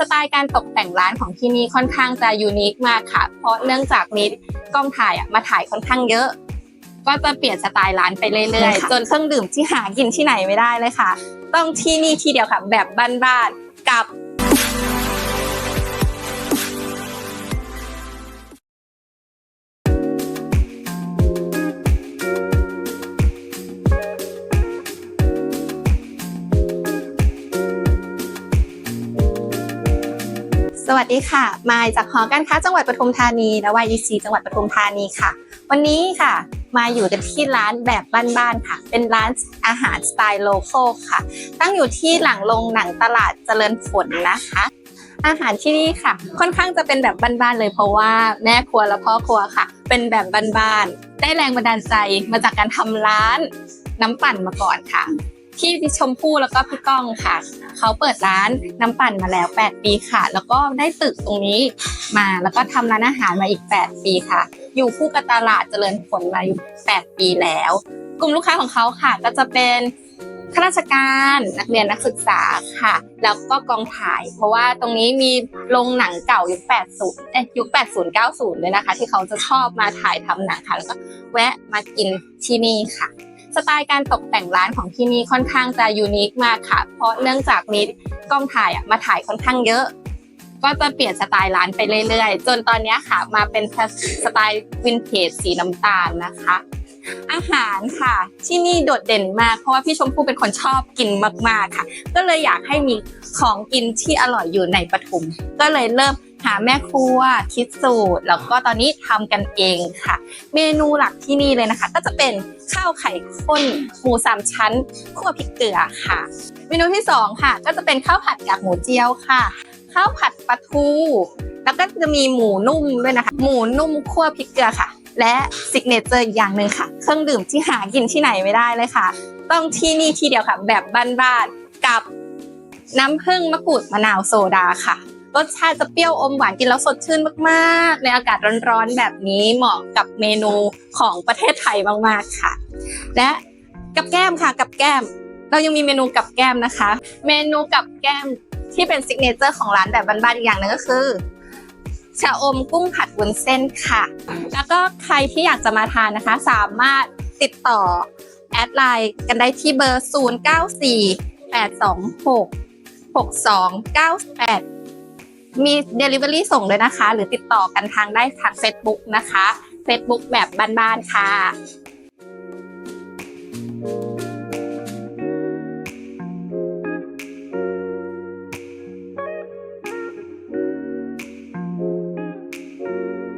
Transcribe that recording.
สไตล์การตกแต่งร้านของที่นี่ค่อนข้างจะยูนิคมากค่ะ เพราะเนื่องจากมีกล้องถ่ายอะมาถ่ายค่อนข้างเยอะ ก็จะเปลี่ยนสไตล์ร้านไปเรื่อยๆ จนเครื่องดื่มที่หากินที่ไหนไม่ได้เลยค่ะ ต้องที่นี่ที่เดียวค่ะ แบบบ้านๆกับ สวัสดีค่ะ มายจากหอการค้าจังหวัดปทุมธานี และ YEC จังหวัดปทุมธานีค่ะ วันนี้ค่ะ มาอยู่กันที่ร้านแบบบ้านๆค่ะ เป็นร้านอาหารสไตล์โลคอลค่ะ ตั้งอยู่ที่หลังโรงหนังตลาดเจริญผลนะคะ อาหารที่นี่ค่ะ ค่อนข้างจะเป็นแบบบ้านๆเลยเพราะว่าแม่ครัวและพ่อครัวค่ะ เป็นแบบบ้านๆ ได้แรงบันดาลใจมาจากการทำร้านน้ำปั่นมาก่อนค่ะ พี่ชมพู่แล้วก็พี่ก้องค่ะ เขาเปิดร้านน้ำปั่นมาแล้ว 8 ปีค่ะ แล้วก็ได้ตึกตรงนี้มาแล้วก็ทำร้านอาหารมาอีก 8 ปีค่ะ อยู่คู่กับตลาดเจริญผลมาอยู่ 8 ปีแล้ว กลุ่มลูกค้าของเขาค่ะ ก็จะเป็นข้าราชการนักเรียนนักศึกษาค่ะ แล้วก็กองถ่าย เพราะว่าตรงนี้มีโรงหนังเก่ายุค 80เอ้ยยุค 80 90 เลยนะคะ ที่เขาจะชอบมาถ่ายทำหนังค่ะ แล้วก็แวะมากินที่นี่ค่ะ สไตล์การตกแต่งร้านของที่นี่ค่อนข้างจะยูนิคมากค่ะ เพราะเนื่องจากมีกล้องถ่ายมาถ่ายค่อนข้างเยอะ ก็จะเปลี่ยนสไตล์ร้านไปเรื่อยๆ จนตอนนี้ค่ะ มาเป็นสไตล์วินเทจสีน้ำตาลนะคะ อาหารค่ะ ที่นี่โดดเด่นมากเพราะว่าพี่ชมพู่เป็นคนชอบกินมากๆค่ะ ก็เลยอยากให้มีของกินที่อร่อยอยู่ในปทุม ก็เลยเริ่มาแม่ครัวคิดสูตร แล้วก็ตอนนี้ทำกันเองค่ะ เมนูหลักที่นี่เลยนะคะ ก็จะเป็นข้าวไข่ข้นหมูสามชั้นคั่วพริกเกลือค่ะ เมนูที่สองค่ะ ก็จะเป็นข้าวผัดกากหมูเจียวค่ะ ข้าวผัดปลาทู แล้วก็จะมีหมูนุ่มด้วยนะคะ หมูนุ่มคั่วพริกเกลือค่ะ และซิกเนเจอร์อีกอย่างหนึ่งค่ะ เครื่องดื่มที่หากินที่ไหนไม่ได้เลยค่ะ ต้องที่นี่ที่เดียวค่ะ แบบบ้านๆกับน้ำผึ้งมะกรูดมะนาวโซดาค่ะ รสชาติจะเปรี้ยวอมหวานกินแล้วสดชื่นมากๆ ในอากาศร้อนๆแบบนี้เหมาะกับเมนูของประเทศไทยมากๆค่ะ และกับแก้มค่ะกับแก้ม เรายังมีเมนูกับแก้มนะคะ เมนูกับแก้มที่เป็นซิกเนเจอร์ของร้านแบบบ้านๆอีกอย่างหนึงก็คือชะอมกุ้งผัดวุ้นเส้นค่ะ แล้วก็ใครที่อยากจะมาทานนะคะ สามารถติดต่อแอดไลน์กันได้ที่เบอร์ 0 มี Delivery ส่งเลยนะคะ หรือติดต่อกันทางได้ทาง Facebook นะคะ Facebook แบบบ้านๆค่ะ